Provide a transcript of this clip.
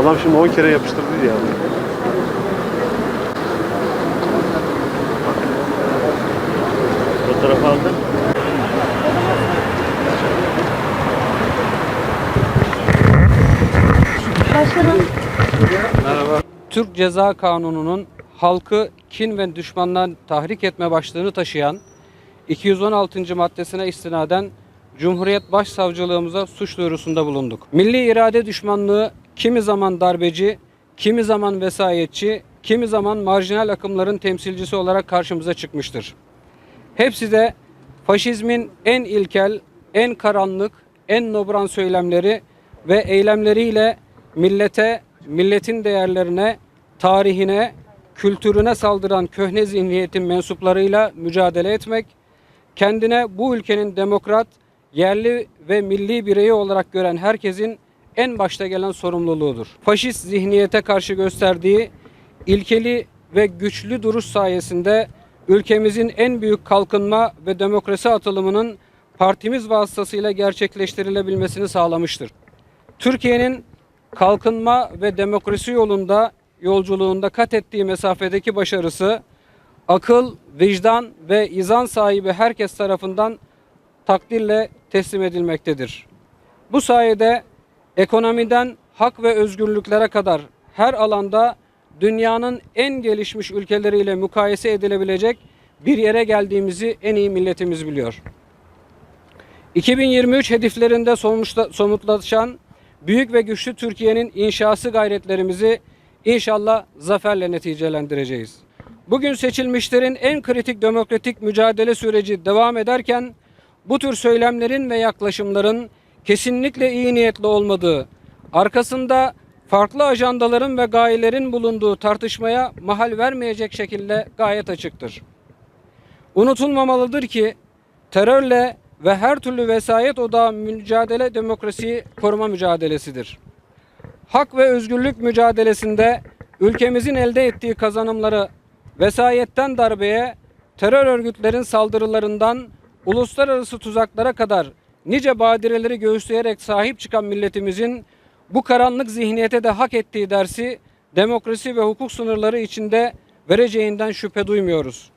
Adam şimdi 10 kere yapıştırdı ya. Fotoğraf aldın. Türk Ceza Kanunu'nun halkı kin ve düşmandan tahrik etme başlığını taşıyan 216. maddesine istinaden Cumhuriyet Başsavcılığımıza suç duyurusunda bulunduk. Milli irade düşmanlığı kimi zaman darbeci, kimi zaman vesayetçi, kimi zaman marjinal akımların temsilcisi olarak karşımıza çıkmıştır. Hepsi de faşizmin en ilkel, en karanlık, en nobran söylemleri ve eylemleriyle millete, milletin değerlerine, tarihine, kültürüne saldıran köhne zihniyetin mensuplarıyla mücadele etmek, kendine bu ülkenin demokrat, yerli ve milli bireyi olarak gören herkesin en başta gelen sorumluluğudur. Faşist zihniyete karşı gösterdiği ilkeli ve güçlü duruş sayesinde ülkemizin en büyük kalkınma ve demokrasi atılımının partimiz vasıtasıyla gerçekleştirilebilmesini sağlamıştır. Türkiye'nin kalkınma ve demokrasi yolunda yolculuğunda kat ettiği mesafedeki başarısı akıl, vicdan ve izan sahibi herkes tarafından takdirle teslim edilmektedir. Bu sayede ekonomiden hak ve özgürlüklere kadar her alanda dünyanın en gelişmiş ülkeleriyle mukayese edilebilecek bir yere geldiğimizi en iyi milletimiz biliyor. 2023 hedeflerinde somutlaşan büyük ve güçlü Türkiye'nin inşası gayretlerimizi inşallah zaferle neticelendireceğiz. Bugün seçilmişlerin en kritik demokratik mücadele süreci devam ederken bu tür söylemlerin ve yaklaşımların kesinlikle iyi niyetli olmadığı, arkasında farklı ajandaların ve gayelerin bulunduğu tartışmaya mahal vermeyecek şekilde gayet açıktır. Unutulmamalıdır ki terörle ve her türlü vesayet odağı mücadele demokrasiyi koruma mücadelesidir. Hak ve özgürlük mücadelesinde ülkemizin elde ettiği kazanımları vesayetten darbeye, terör örgütlerin saldırılarından uluslararası tuzaklara kadar nice badireleri göğüsleyerek sahip çıkan milletimizin bu karanlık zihniyete de hak ettiği dersi demokrasi ve hukuk sınırları içinde vereceğinden şüphe duymuyoruz.